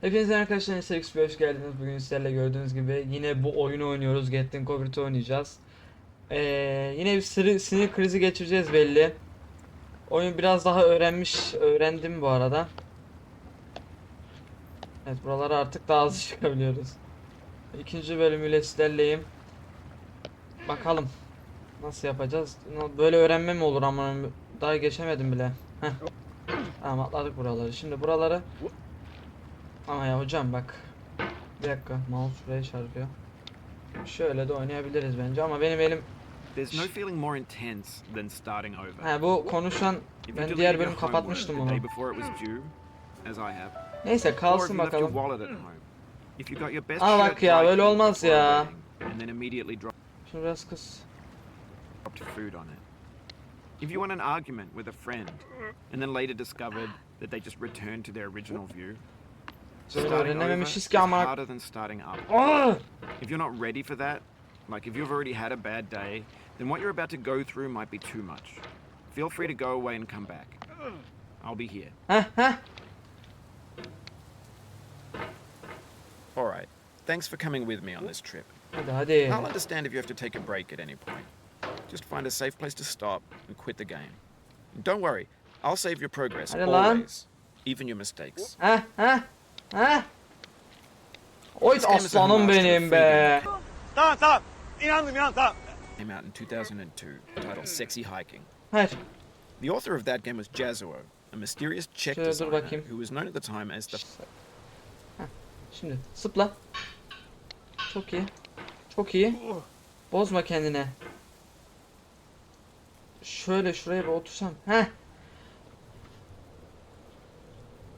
Hepinize arkadaşlar SX hoş geldiniz. Bugün sizlerle gördüğünüz gibi yine bu oyunu oynuyoruz. Getting Covert'ı oynayacağız. Ee, yine bir sırı, sinir krizi geçireceğiz belli. Oyun biraz daha öğrenmiş, öğrendim bu arada. Evet buralara artık daha hızlı çıkabiliyoruz. İkinci bölümüyle sizlerleyim. Bakalım. Nasıl yapacağız? Böyle öğrenme mi olur ama daha geçemedim bile. Heh. Tamam atladık buraları. Şimdi buraları ama ya hocam bak. Bir dakika mouse şuraya çarpıyor. Şöyle de oynayabiliriz bence ama benim elim There's no feeling more intense than starting over. ha bu konuşan ben diğer bölüm kapatmıştım bunu. Neyse kalsın bakalım. Aa, bak ya, böyle olmaz ya. Şunu biraz it. If you won an argument with a friend, and then later discovered that they just returned to their original view, Böyle starting over öğrenememişiz is ki ama. harder than starting up. Aa! If you're not ready for that, like if you've already had a bad day, then what you're about to go through might be too much. Feel free to go away and come back. I'll be here. Heh heh. Alright. Thanks for coming with me on this trip. Hadi hadi. I'll understand if you have to take a break at any point. Just find a safe place to stop and quit the game. Don't worry, I'll save your progress Hadi lan. always, even your mistakes. Heh heh. Heh. Oy This game is a aslanım benim be. Tamam tamam. İnandım inandım tamam. Came out in 2002, titled Sexy Hiking. Hayır. The author of that game was Jazuo, a mysterious Czech Şöyle dur designer bakayım. who was known at the time as the Heh. Şimdi zıpla. Çok iyi. Çok iyi. Bozma kendine. Şöyle şuraya bir otursam. Heh.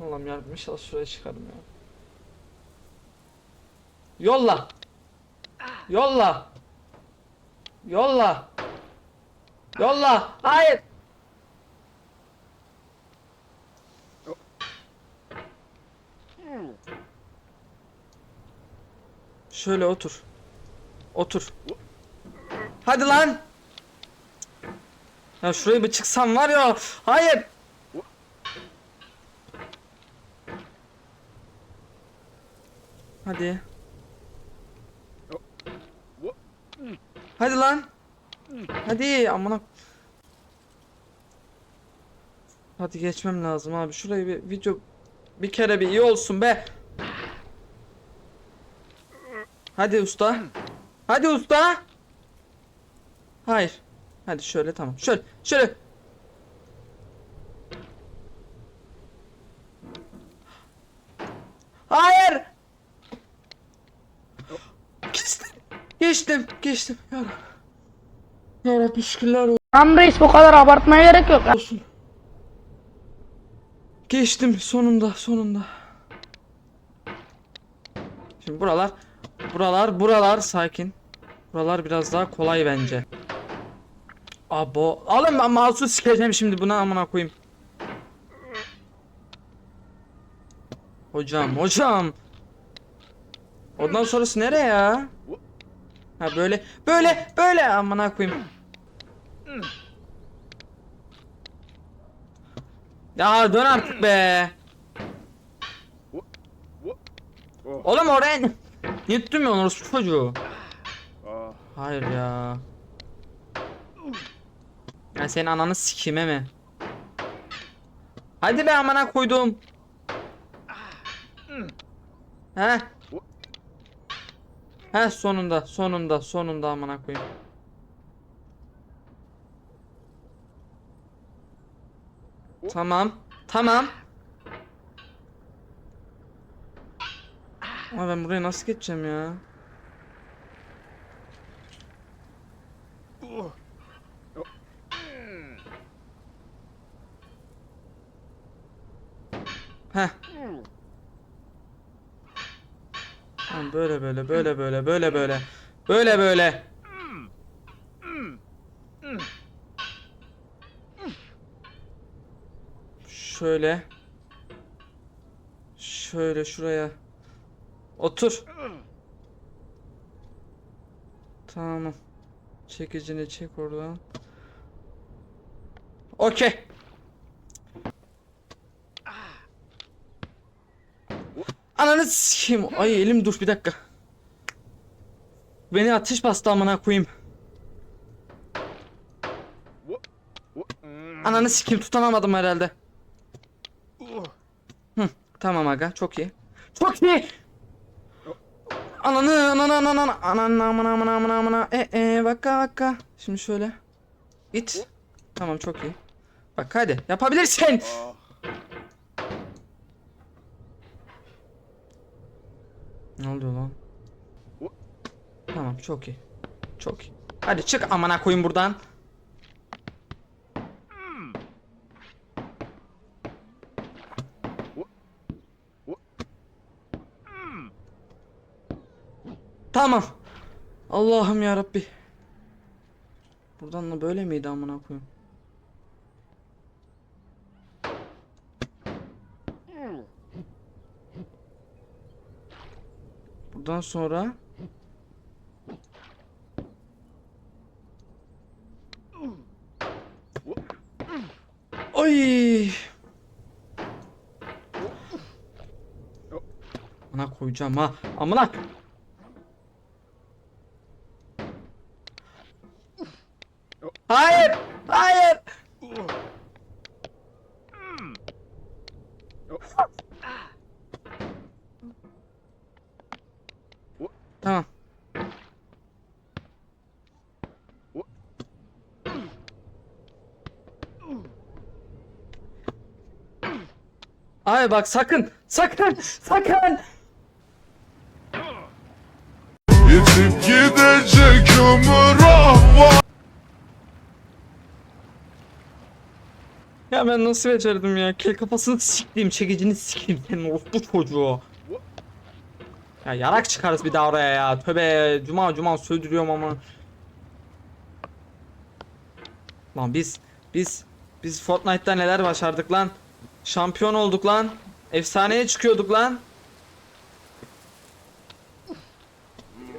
Allah'ım yarabbim inşallah şuraya çıkarım ya. Yolla. Yolla. Yolla. Yolla. Hayır. Şöyle otur. Otur. Hadi lan. Ya şuraya bir çıksam var ya. Hayır. Hadi. Hadi lan. Hadi amına. Hadi geçmem lazım abi. Şurayı bir video bir kere bir iyi olsun be. Hadi usta. Hadi usta. Hayır. Hadi şöyle tamam. Şöyle şöyle. Hayır. Geçtim. Geçtim. Geçtim. Ya Rabbi. Ya Rabbi şükürler olsun. Tamam reis bu kadar abartmaya gerek yok. olsun. Geçtim sonunda sonunda. Şimdi buralar buralar buralar sakin. Buralar biraz daha kolay bence. Abo alın ben mouse'u sikeceğim şimdi buna amına koyayım. Hocam hocam. Ondan sonrası nereye ya? Ha böyle böyle böyle amına koyayım. Ya dön artık be. Oğlum oraya? Niye tutmuyorsun orası çocuğu? Hayır ya. Ben senin ananı sikime mi? Hadi be amına koydum. He? He sonunda sonunda sonunda amına koyayım. Tamam. Tamam. Ama ben buraya nasıl geçeceğim ya? Heh. Böyle böyle böyle böyle böyle böyle. Böyle böyle. Şöyle. Şöyle şuraya. Otur. Tamam. Çekicini çek oradan. Okey. Ananı sikeyim. Ay elim dur bir dakika. Beni ateş bastı amına koyayım. Ananı sikeyim tutunamadım herhalde. Hı, tamam aga çok iyi. Çok iyi. Ananı ananı ananı ananı ananı amına amına amına amına e e vaka vaka. Şimdi şöyle. İt. Tamam çok iyi. Bak hadi yapabilirsin. Ne oluyor lan? Tamam çok iyi. Çok iyi. Hadi çık amına koyayım buradan. Tamam. Allah'ım ya Rabbi. Buradan da böyle miydi amına koyayım? Buradan sonra Oy! Ana koyacağım ha. Amına. Hayır! Hayır! Tamam. Ay bak sakın, sakın, sakın. Yitip gidecek ömür ah Ya ben nasıl becerdim ya? Kel kafasını siktiğim, çekicini sikeyim senin orospu çocuğu. Ya yarak çıkarız bir daha oraya ya. Töbe cuma cuma söydürüyorum ama. Lan biz biz biz Fortnite'ta neler başardık lan? Şampiyon olduk lan. Efsaneye çıkıyorduk lan.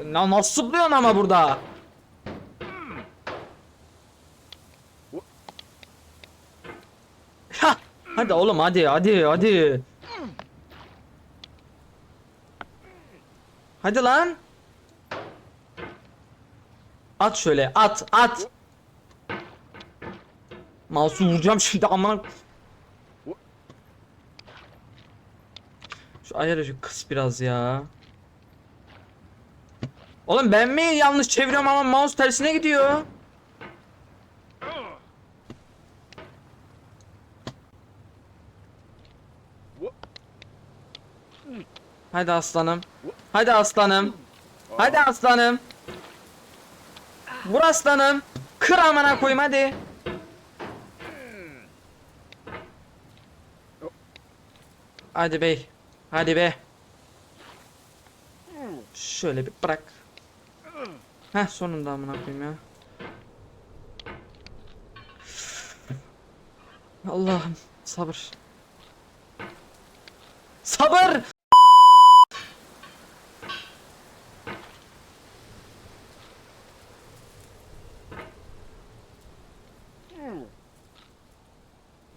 Na nasıl zıplıyorsun ama burada? Ha, hadi oğlum hadi hadi hadi. Hadi lan. At şöyle at at. Mouse'u vuracağım şimdi aman. Şu ayarı şu kıs biraz ya. Oğlum ben mi yanlış çeviriyorum ama mouse tersine gidiyor. Hadi aslanım. Hadi aslanım. Hadi aslanım. Vur aslanım. Kır amına koyayım hadi. Hadi bey. Hadi be. Şöyle bir bırak. Heh sonunda amına koyayım ya. Allah'ım sabır. Sabır!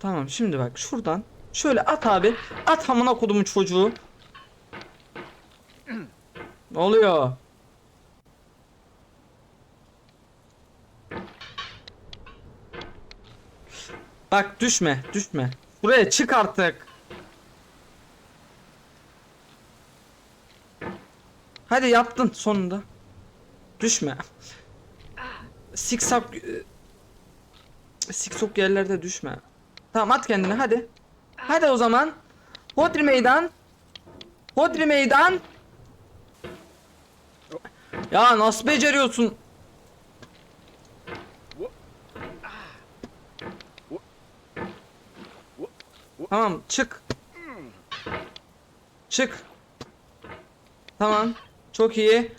Tamam şimdi bak şuradan şöyle at abi. At amına kodumun çocuğu. Ne oluyor? Bak düşme, düşme. Buraya çık artık. Hadi yaptın sonunda. Düşme. Siksak Siksok yerlerde düşme. Tamam at kendini hadi. Hadi o zaman. Hodri meydan. Hodri meydan. Ya nasıl beceriyorsun? Tamam çık. Çık. Tamam. Çok iyi.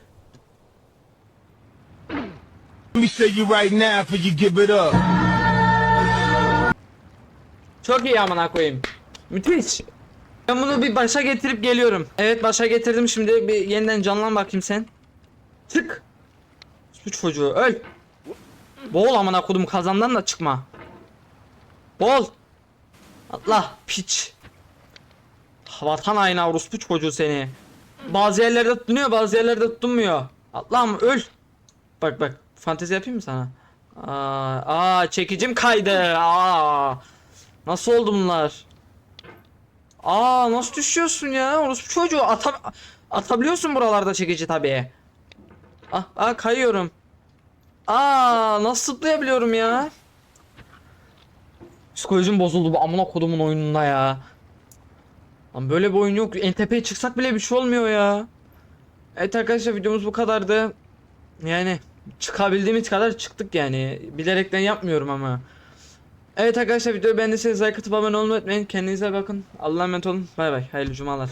Let me say you right now before you give it up Çok iyi amına koyayım. Müthiş. Ben bunu bir başa getirip geliyorum. Evet başa getirdim şimdi bir yeniden canlan bakayım sen. Çık. Su çocuğu öl. Boğul amına kodum kazandan da çıkma. Bol. Atla piç. Vatan haini orospu çocuğu seni. Bazı yerlerde tutunuyor bazı yerlerde tutunmuyor. Allah'ım öl. Bak bak fantezi yapayım mı sana? Aa, aa çekicim kaydı. Aa. Nasıl oldu bunlar? Aa nasıl düşüyorsun ya? Orospu çocuğu ata atabiliyorsun buralarda çekici tabii. Ah, ah kayıyorum. Aa nasıl zıplayabiliyorum ya? Psikolojim bozuldu bu amına kodumun oyununda ya. Lan böyle bir oyun yok. En çıksak bile bir şey olmuyor ya. Evet arkadaşlar videomuz bu kadardı. Yani çıkabildiğimiz kadar çıktık yani. Bilerekten yapmıyorum ama. Evet arkadaşlar videoyu beğendiyseniz like atıp abone olmayı unutmayın. Kendinize bakın. Allah'a emanet olun. Bay bay. Hayırlı cumalar.